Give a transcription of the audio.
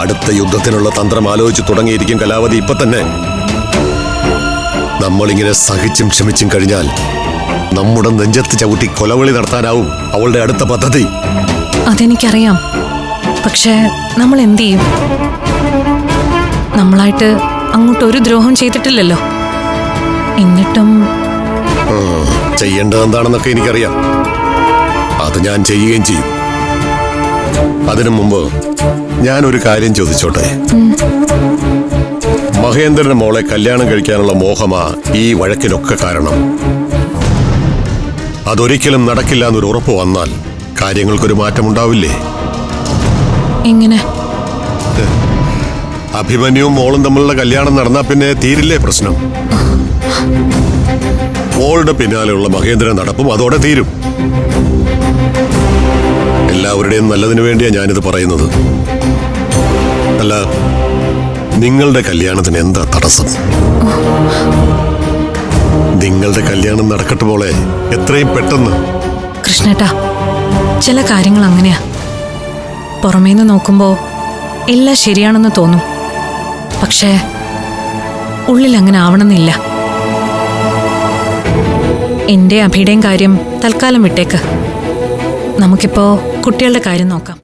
അടുത്ത യുദ്ധത്തിനുള്ള തന്ത്രം ആലോചിച്ച് തുടങ്ങിയിരിക്കും കലാവതി ഇപ്പൊ തന്നെ. നമ്മളിങ്ങനെ സഹിച്ചും ക്ഷമിച്ചും കഴിഞ്ഞാൽ നമ്മുടെ നെഞ്ചത്ത് ചവിട്ടി കൊലവിളി നടത്താനാവും അവളുടെ അടുത്ത പദ്ധതി. അതെനിക്കറിയാം. പക്ഷേ നമ്മൾ എന്ത് ചെയ്യും? നമ്മളായിട്ട് അങ്ങോട്ട് ഒരു ദ്രോഹം ചെയ്തിട്ടില്ലല്ലോ. എന്നിട്ടും ചെയ്യേണ്ടത് എന്താണെന്നൊക്കെ എനിക്കറിയാം. അത് ഞാൻ ചെയ്യുകയും ചെയ്യും. അതിനു മുമ്പ് ഞാൻ ഒരു കാര്യം ചോദിച്ചോട്ടെ? മഹേന്ദ്രന്റെ മോളെ കല്യാണം കഴിക്കാനുള്ള മോഹമാ ഈ വഴക്കിനൊക്കെ കാരണം. അതൊരിക്കലും നടക്കില്ല എന്നൊരു ഉറപ്പ് വന്നാൽ കാര്യങ്ങൾക്കൊരു മാറ്റമുണ്ടാവില്ലേ? എങ്ങനെ? അഭിമന്യുവും മോളും തമ്മിലുള്ള കല്യാണം നടന്നാ പിന്നെ തീരില്ലേ പ്രശ്നം? മോളുടെ പിന്നാലെയുള്ള മഹേന്ദ്രൻ നടപ്പും അതോടെ തീരും. എല്ലാവരുടെയും നല്ലതിനു വേണ്ടിയാ ഞാനിത് പറയുന്നത്. അല്ല നിങ്ങളുടെ കല്യാണത്തിന് എന്താ തടസ്സം? നിങ്ങളുടെ കല്യാണം നടക്കട്ടെ പോളെ എത്രയും പെട്ടെന്ന്. കൃഷ്ണേട്ടാ ചില കാര്യങ്ങൾ അങ്ങനെയാ. പുറമേന്ന് നോക്കുമ്പോ എല്ലാം ശരിയാണെന്ന് തോന്നും. പക്ഷേ ഉള്ളിൽ അങ്ങനെ ആവണമെന്നില്ല. എന്റെ അഭിയുടെയും കാര്യം തൽക്കാലം വിട്ടേക്ക്. നമുക്കിപ്പോ കുട്ടികളുടെ കാര്യം നോക്കാം.